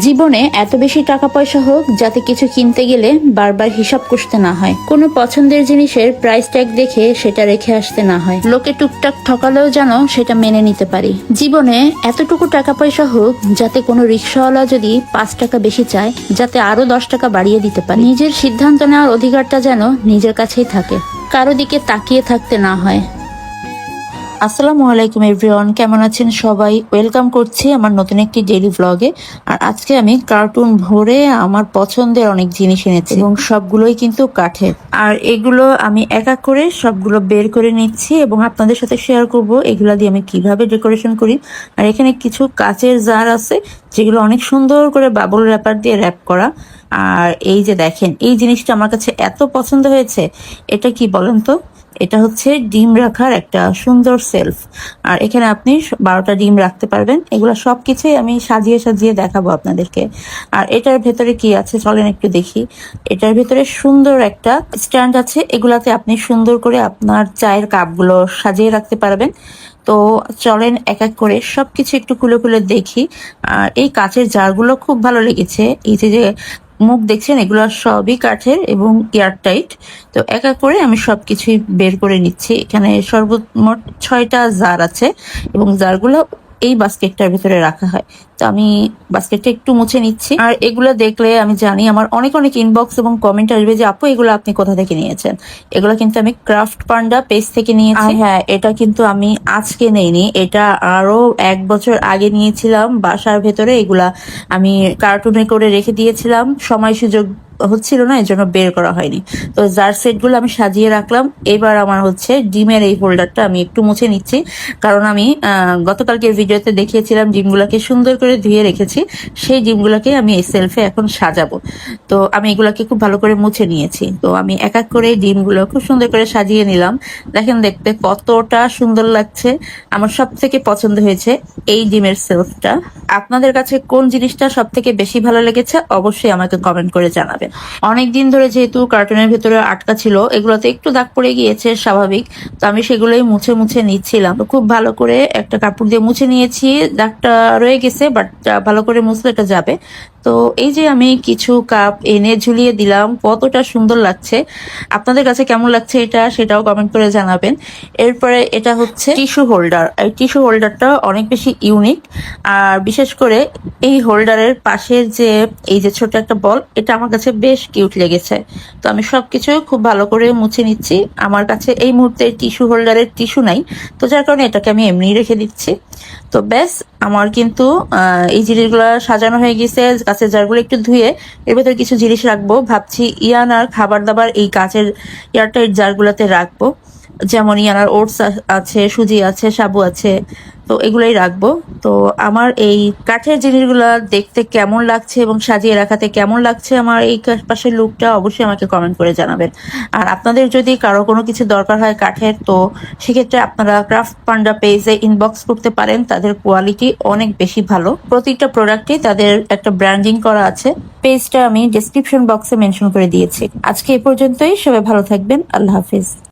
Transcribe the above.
জীবনে এত বেশি টাকা পয়সা হোক যাতে কিছু কিনতে গেলে বারবার হিসাব কষতে না হয়। কোনো পছন্দের জিনিসের প্রাইস ট্যাগ দেখে সেটা রেখে আসতে না হয়। লোকে টুকটাক ঠকালেও যেন সেটা মেনে নিতে পারি। জীবনে এতটুকু টাকা পয়সা হোক যাতে কোনো রিক্সাওয়ালা যদি পাঁচ টাকা বেশি চায়, যাতে আরও দশ টাকা বাড়িয়ে দিতে পারে। নিজের সিদ্ধান্ত নেওয়ার অধিকারটা যেন নিজের কাছেই থাকে। কারও দিকে তাকিয়ে থাকতে না হয়। আসসালামু আলাইকুম এভরিওয়ান কেমন আছেন সবাই? ওয়েলকাম করছি আমার নতুন একটি ডেইলি ব্লগে আর আজকে আমি কার্টুন ভরে আমার পছন্দের অনেক জিনিস এনেছি এবং সবগুলোই কিন্তু কাঠের। আর এগুলো আমি এক এক করে সবগুলো বের করে নিচ্ছি এবং আপনাদের সাথে শেয়ার করব এগুলা দিয়ে আমি কীভাবে ডেকোরেশন করি। আর এখানে কিছু কাচের জার আছে, যেগুলো অনেক সুন্দর করে বাবল র্যাপার দিয়ে র্যাপ করা। আর এই যে দেখেন, এই জিনিসটা আমার কাছে এত পছন্দ হয়েছে। এটা কি বলেন তো? এটা হচ্ছে ডিম রাখার একটা সুন্দর সেলফ আর এখানে আপনি বারোটা ডিম রাখতে পারবেন। এগুলো সবকিছুই আমি সাজিয়ে সাজিয়ে দেখাবো আপনাদেরকে। আর এটার ভেতরে কি আছে চলেন একটু দেখি। এটার ভেতরে সুন্দর একটা স্ট্যান্ড আছে। এগুলাতে আপনি সুন্দর করে আপনার চায়ের কাপগুলো সাজিয়ে রাখতে পারবেন। তো চলেন এক এক করে সবকিছু একটু খুলে খুলে দেখি। আর এই কাচের জারগুলো খুব ভালো লেগেছে। এই যে মুখ দেখছেন, এগুলো সবই কাঠের এবং এয়ার টাইট তো একা করে আমি সবকিছুই বের করে নিচ্ছি। এখানে সর্বমোট ছয়টা জার আছে এবং জারগুলো এই বাস্কেটটার ভিতরে রাখা হয়। তো আমি বাস্কেটটা একটু মুছে নিচ্ছি। আর এগুলো দেখলে আমি জানি আমার অনেক অনেক ইনবক্স এবং কমেন্ট আসবে যে, আপু, এগুলো আপনি কোথা থেকে নিয়েছেন? এগুলো কিন্তু আমি ক্রাফট পান্ডা পেজ থেকে নিয়েছি। হ্যাঁ এটা কিন্তু আমি আজকে নেইনি। এটা আরও এক বছর আগে নিয়েছিলাম। বাসার ভেতরে এগুলা আমি কার্টুনে করে রেখে দিয়েছিলাম। সময় সুযোগ হচ্ছিল না এর জন্য বের করা হয়নি। তো যার সেটগুলো আমি সাজিয়ে রাখলাম এবার আমার হচ্ছে ডিমের এই হোল্ডারটা আমি একটু মুছে নিচ্ছি। কারণ আমি আহ, গতকালকে ভিডিওতে দেখিয়েছিলাম ডিমগুলোকে সুন্দর করে ধুয়ে রেখেছি সেই ডিমগুলোকে আমি এই সেলফে এখন সাজাবো। তো আমি এগুলাকে খুব ভালো করে মুছে নিয়েছি। তো আমি এক এক করে ডিমগুলো খুব সুন্দর করে সাজিয়ে নিলাম। দেখেন দেখতে কতটা সুন্দর লাগছে। আমার সব থেকে পছন্দ হয়েছে এই ডিমের সেলফটা আপনাদের কাছে কোন জিনিসটা সব থেকে বেশি ভালো লেগেছে? অবশ্যই আমাকে কমেন্ট করে জানাবেন। অনেক দিন ধরে যেহেতু কার্টুনের ভেতরে আটকা ছিল, এগুলোতে একটু দাগ পড়ে গিয়েছে, স্বাভাবিক। তো আমি সেগুলোই মুছে মুছে নিচ্ছিলাম। খুব ভালো করে একটা কাপড় দিয়ে মুছে নিয়েছি, দাগটা রয়ে গেছে বাট ভালো করে মুছলে এটা যাবে। তো এই যে আমি কিছু কাপ এনে ঝুলিয়ে দিলাম, কতটা সুন্দর লাগছে। আপনাদের কাছে কেমন লাগছে এটা সেটাও কমেন্ট করে জানাবেন। এরপরে এটা হচ্ছে টিস্যু হোল্ডার। এই টিস্যু হোল্ডারটা অনেক বেশি ইউনিক। আর বিশেষ করে এই হোল্ডারের পাশের যে, এই যে ছোট একটা বল, এটা আমার কাছে বেশ কিউট লেগেছে। তো আমি সব সবকিছু খুব ভালো করে মুছে নিচ্ছি। আমার কাছে এই মুহূর্তে টিস্যু হোল্ডারের টিস্যু নাই। তো যার কারণে এটাকে আমি এমনি রেখে দিচ্ছি। তো ব্যাস, আমার কিন্তু এই জিনিসগুলো সাজানো হয়ে গেছে। গাছের জারগুলো একটু ধুয়ে এর ভেতরে কিছু জিনিস রাখব। ভাবছি ইয়ান আর খাবার দাবার এই গাছের এয়ারটাইট জারগুলোতে রাখব। যেমন ইয়ানার ওটস আছে, সুজি আছে, সাবু আছে, তো এগুলোই রাখব। তো আমার এই কাঠের জিনিসগুলো দেখতে কেমন লাগছে এবং সাজিয়ে রাখাতে কেমন লাগছে আমার এই পাশের লুকটা অবশ্যই আমাকে কমেন্ট করে জানাবেন। আর আপনাদের যদি কারও কোনো কিছু দরকার হয় কাঠের, তো সেক্ষেত্রে আপনারা ক্রাফট পান্ডা পেজে ইনবক্স করতে পারেন, তাদের কোয়ালিটি অনেক বেশি ভালো। প্রতিটা প্রোডাক্টে তাদের একটা ব্র্যান্ডিং করা আছে। পেজটা আমি ডেসক্রিপশন বক্সে মেনশন করে দিয়েছি। আজকে এ পর্যন্তই, সবাই ভালো থাকবেন, আল্লাহ হাফিজ।